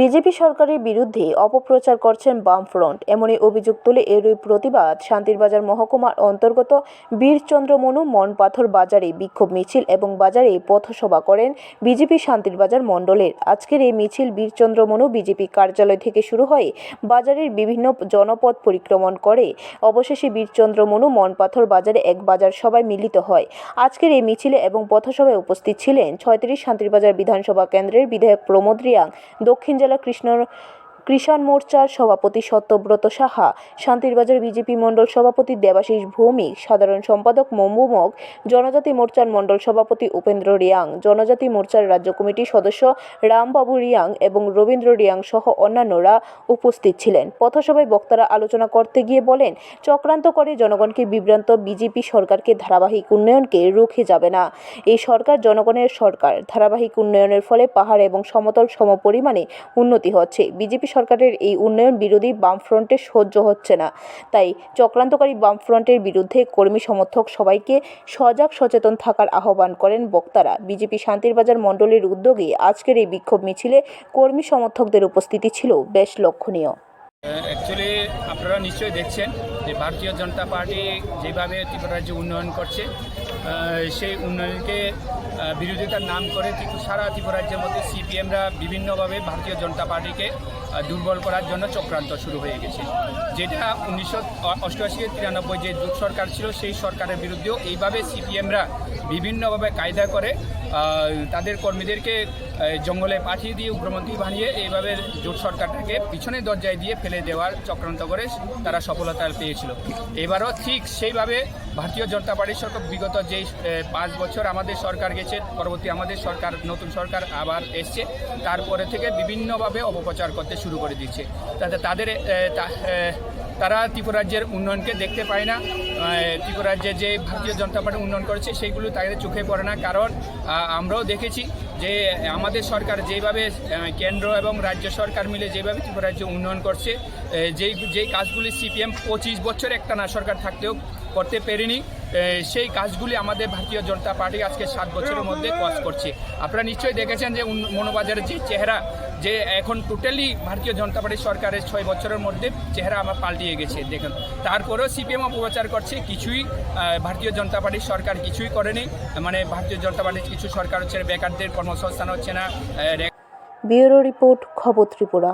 BJP সরকারের বিরুদ্ধে অপপ্রচার করছেন বামফ্রন্ট। এমনই অভিযোগ তুলে এরই প্রতিবাদ শান্তিরবাজার মহকুমার অন্তর্গত বীরচন্দ্র বীরচন্দ্রমনু মনপাথর বাজারে বিক্ষোভ মিছিল এবং বাজারে পথসভা করেন বিজেপি শান্তিরবাজার মণ্ডলের। আজকের এই মিছিল বীরচন্দ্র মনু বিজেপি কার্যালয় থেকে শুরু হয়ে, বাজারের বিভিন্ন জনপদ পরিক্রমণ করে। অবশেষে বীরচন্দ্রমনু মনপাথর বাজারে এক বাজার সভায় মিলিত হয়। আজকের এই মিছিলে এবং পথসভায় উপস্থিত ছিলেন ছয়ত্রিশ শান্তিরবাজার বিধানসভা কেন্দ্রের বিধায়ক প্রমোদ রিয়াং, দক্ষিণ জেলা কৃষ্ণ কৃষাণ মোর্চার সভাপতি সত্যব্রত সাহা, শান্তিরবাজার বিজেপি মণ্ডল সভাপতি দেবাশিস ভৌমিক, সাধারণ সম্পাদক মম্বুমক জনজাতি মোর্চার মণ্ডল সভাপতি উপেন্দ্র রিয়াং, জনজাতি মোর্চার রাজ্য কমিটির সদস্য রামবাবু রিয়াং এবং রবীন্দ্র রিয়াং সহ অন্যান্যরা উপস্থিত ছিলেন। পথসভায় বক্তারা আলোচনা করতে গিয়ে বলেন, চক্রান্ত করে জনগণকে বিভ্রান্ত বিজেপি সরকারকে ধারাবাহিক উন্নয়নকে রুখে যাবে না। এই সরকার জনগণের সরকার। ধারাবাহিক উন্নয়নের ফলে পাহাড় এবং সমতল সমপরিমাণে উন্নতি হচ্ছে। বিজেপি সরকারের এই উন্নয়ন বিরোধী বামফ্রন্টে সহ্য হচ্ছে না। তাই চক্রান্তকারী বামফ্রন্টের বিরুদ্ধে কর্মী সমর্থক সবাইকে সজাগ সচেতন থাকার আহ্বান করেন বক্তারা। বিজেপি শান্তিরবাজার মণ্ডলের উদ্যোগে আজকের এই বিক্ষোভ মিছিলে কর্মী সমর্থকদের উপস্থিতি ছিল বেশ লক্ষণীয়। অ্যাকচুয়ালি আপনারা নিশ্চয়ই দেখছেন যে ভারতীয় জনতা পার্টি যেভাবে ত্রিপুরা রাজ্যে উন্নয়ন করছে সেই উন্নয়নকে বিরোধিতার নাম করে ত্রিপু- সারা ত্রিপুরা রাজ্যের মধ্যে সিপিএমরা বিভিন্নভাবে ভারতীয় জনতা পার্টিকে দুর্বল করার জন্য চক্রান্ত শুরু হয়ে গেছে। যেটা উনিশশো অষ্টআশি তিরানব্বই যে জোট সরকার ছিল, সেই সরকারের বিরুদ্ধেও এইভাবে সিপিএমরা বিভিন্নভাবে কায়দা করে তাদের কর্মীদেরকে জঙ্গলে পাঠিয়ে দিয়ে উগ্রমন্ত্রী বানিয়ে এইভাবে জোট সরকারটাকে পিছনে দরজায় দিয়ে ফেলে দেওয়ার চক্রান্ত করে তারা সফলতা পেয়েছিল। এবারও ঠিক সেইভাবে ভারতীয় জনতা পার্টির সরকার বিগত যেই পাঁচ বছর আমাদের সরকার গেছে, পরবর্তী আমাদের সরকার, নতুন সরকার আবার এসছে, তারপরে থেকে বিভিন্নভাবে অপপ্রচার করতে শুরু করে দিচ্ছে। তাতে তাদের তারা ত্রিপুরা রাজ্যের উন্নয়নকে দেখতে পায় না। ত্রিপুরাজ্যে ত্রিপুরা রাজ্যে যে ভারতীয় জনতা পার্টি উন্নয়ন করেছে, সেইগুলো তাদের চোখে পড়ে না। কারণ আমরাও দেখেছি যে, আমাদের সরকার যেভাবে কেন্দ্র এবং রাজ্য সরকার মিলে যেভাবে ত্রিপুরা রাজ্য উন্নয়ন করছে যেই যেই কাজগুলি সিপিএম পঁচিশ বছর একটা না সরকার থাকতেও করতে পেরেনি সেই কাজগুলি আমাদের ভারতীয় জনতা পার্টি আজকে সাত বছরের মধ্যে কাজ করছে। আপনারা নিশ্চয়ই দেখেছেন যে মনোবাজারের যে চেহারা, যে এখন টোটালি ভারতীয় জনতা পার্টি সরকারের ছয় বছরের মধ্যে চেহারা আমার পাল্টিয়ে গেছে, দেখুন। তারপরেও সিপিএম অপপ্রচার করছে, কিছুই ভারতীয় জনতা পার্টির সরকার কিছুই করেনি। মানে ভারতীয় জনতা পার্টির কিছু সরকার হচ্ছে বেকারদের কর্মসংস্থান হচ্ছে না ব্যুরো রিপোর্ট, খবর ত্রিপুরা।